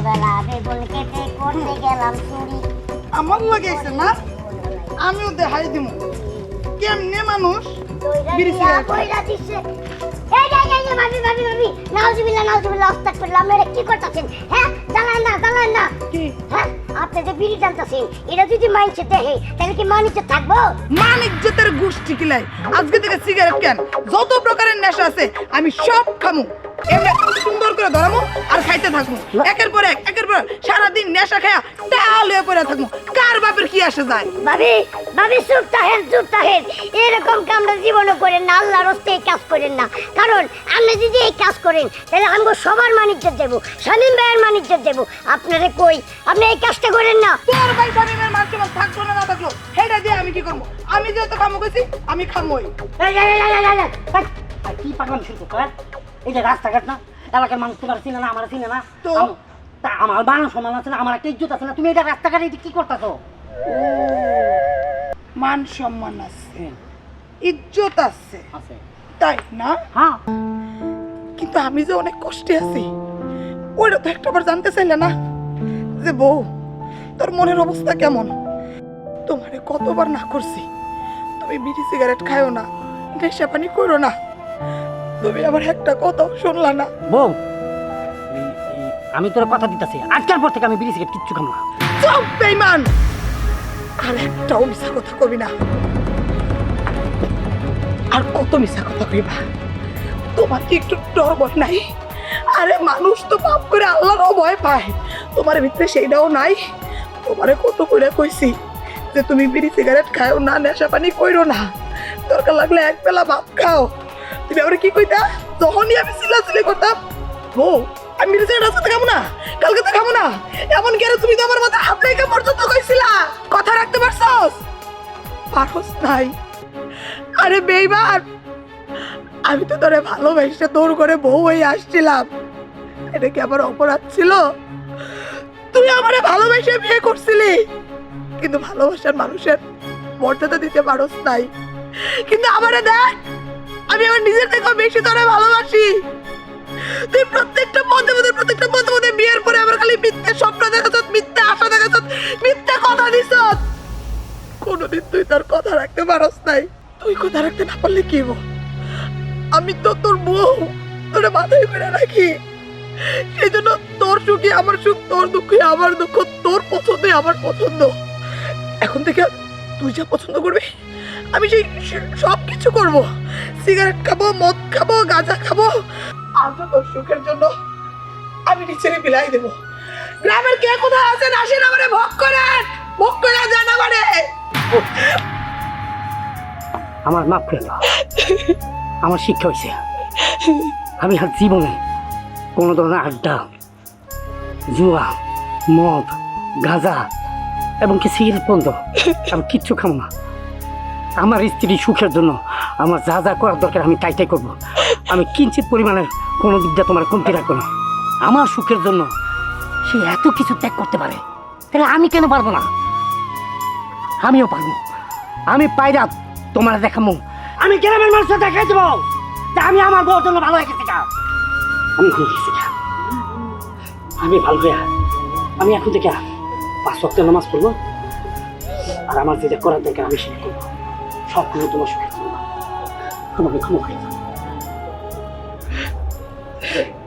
সন্ধ্যাবেলা বেগুন কেটে করতে গেলাম চুরি। আমার লাগে না? আমিও দেখাই দিব কেমনে মানুষ? বিড়ি সিগারেট কইরা দিছে। এই এই এই এই, ভাবি ভাবি ভাবি নাউজুবিল্লাহ নাউজুবিল্লাহ আস্তাগফিরুল্লাহ মেরে কি করতেছেন? হ্যাঁ না না। কি? হ্যাঁ আপনি যে বিড়ি টানতেছেন এটা যদি মাইনছে দেখে তাহলে কি থাকব? ইজ্জতের গোষ্ঠী কিলাই আজকে থেকে সিগারেট কেন? যত প্রকারের নেশা আছে আমি সব খামু। এমনি সুন্দর করে ধরামু আর খাইতে থাকব একের পর এক একের পর সারাদিন নেশা খায়া টাল হয়ে পড়ে থাকব কার বাপের কি আসে যায় ভাবি ভাবি চুপ থাকেন চুপ থাকেন এরকম কামটা জীবনে করেন না আল্লাহর হস্তে এই কাজ করেন না কারণ আপনি যদি এই কাজ করেন তাহলে আমগো সবার মানিজ্য দেবো শালীন ভাইয়ের মানিজ্য দেবো আপনারে কই আপনি এই কাজটা করেন না তোর ভাই স্বামীমের মান কেমন থাকল না না থাকল সেটা দিয়ে আমি কি করব আমি যেহেতু খামো গেছি আমি খামোই কি পাগলাম শুরু করছ হ্যাঁ? এই যে রাস্তাঘাট না এলাকার মানুষ তোমার চিনে না আমার চিনে না। তো? তা আমার মান সম্মান আছে না আমার একটা ইজ্জত আছে না তুমি এটা রাস্তাঘাটে এটা কি করতেছো? মান সম্মান আছে ইজ্জত আছে। আছে। তাই না? হ্যাঁ। কিন্তু আমি যে অনেক কষ্টে আছি ওইটা তো একটাবার জানতে চাইলে না যে বউ তোর মনের অবস্থা কেমন? তোমারে কতবার না করছি তুমি বিড়ি সিগারেট খায়ও না নেশা পানি করো না তুমি আবার একটা কথাও শুনলা না। বউ আমি তোর কথা দিতেছি। আজকের পর থেকে আমি বিড়ি সিগারেট কিচ্ছু খাব না। চুপ বেইমান! আর একটাও মিশা কথা কবি না। আর কত মিশা কথা কইবা? তোমার কি একটু ডর ভয় নাই? আরে মানুষ তো পাপ করে আল্লাহরও ভয় পায়। তোমার ভিতরে সেইটাও নাই। তোমারে কত করে কইছি যে তুমি বিড়ি সিগারেট খাও না নেশা পানি কইরো না। দরকার লাগলে এক বেলা ভাত খাও। তুমি আবার কি কইতা? যখনই আমি চিল্লাচিল্লি করতাম। ও আমি সিগারেট আজকে খাব না, কালকে তো খাব না। এমন কেন তুমি তো আমার মাথায় হাত রেখে পর্যন্ত কইছিলা। কথা রাখতে পারছস? পারস নাই। আরে বেইমান, আমি তো তোরে ভালোবেসে তোর করে বউ হয়ে আসছিলাম। এটা কি আমার অপরাধ ছিল? তুই আমারে ভালোবেসে বিয়ে করছিলি। কিন্তু ভালোবাসার মানুষের মর্যাদা দিতে পারস নাই। কিন্তু আমারে দেখ আমি আমার নিজের থেকে বেশি তোরে ভালোবাসি। তুই প্রত্যেকটা মধ্যে মধ্যে, প্রত্যেকটা মধ্যে মধ্যে বিয়ের পরে আমার খালি মিথ্যে স্বপ্ন দেখাচ্ছ, মিথ্যে আশা দেখাচ্ছ, মিথ্যে কথা দিছ কোনোদিন তুই তোর কথা রাখতে পারস নাই। তুই কথা রাখতে না পারলে কি? আমি তো তোর বউ, তোরে মাথায় করে রাখি। সেই জন্য তোর সুখে আমার সুখ, তোর দুঃখে আমার দুঃখ, তোর পছন্দে আমার পছন্দ। এখন থেকে তুই যা পছন্দ করবি, আমি সেই সব কিছু করব। সিগারেট খাব, মদ খাব, গাঁজা খাব। আজও তোর সুখের জন্য আমি নিচে বিলাই দেবো। গ্রামের কে কোথায় আছেন আসেন আমারে ভোগ করেন ভোগ করে যান আমারে আমার মাফ করে দাও আমার শিক্ষা হয়েছে আমি আর জীবনে কোনো ধরনের আড্ডা, জুয়া, মদ, গাঁজা এবং কি সিগারেট বন্ধ? আমি কিচ্ছু খাব না। আমার স্ত্রী সুখের জন্য আমার যা যা করার দরকার আমি তাই তাই করব। আমি কিঞ্চিত পরিমাণের কোনো দিক দিয়ে তোমার কমতি রাখব না। আমার সুখের জন্য সে এত কিছু ত্যাগ করতে পারে, তাহলে আমি কেন পারব না? আমিও পারব। আমি পাইরা তোমার দেখাবো আমি গ্রামের মানুষকে দেখাই দেবো আমি আমার বউর জন্য ভালো গেছি আমি ভালো আমি ভালো আমি এখন থেকে পাঁচ রক্ত নামাজ পড়ব। আর আমার যেটা করার দরকার আমি সেটা করব। সবগুলো তোমার সুখে করব। তোমাকে ক্ষমা করে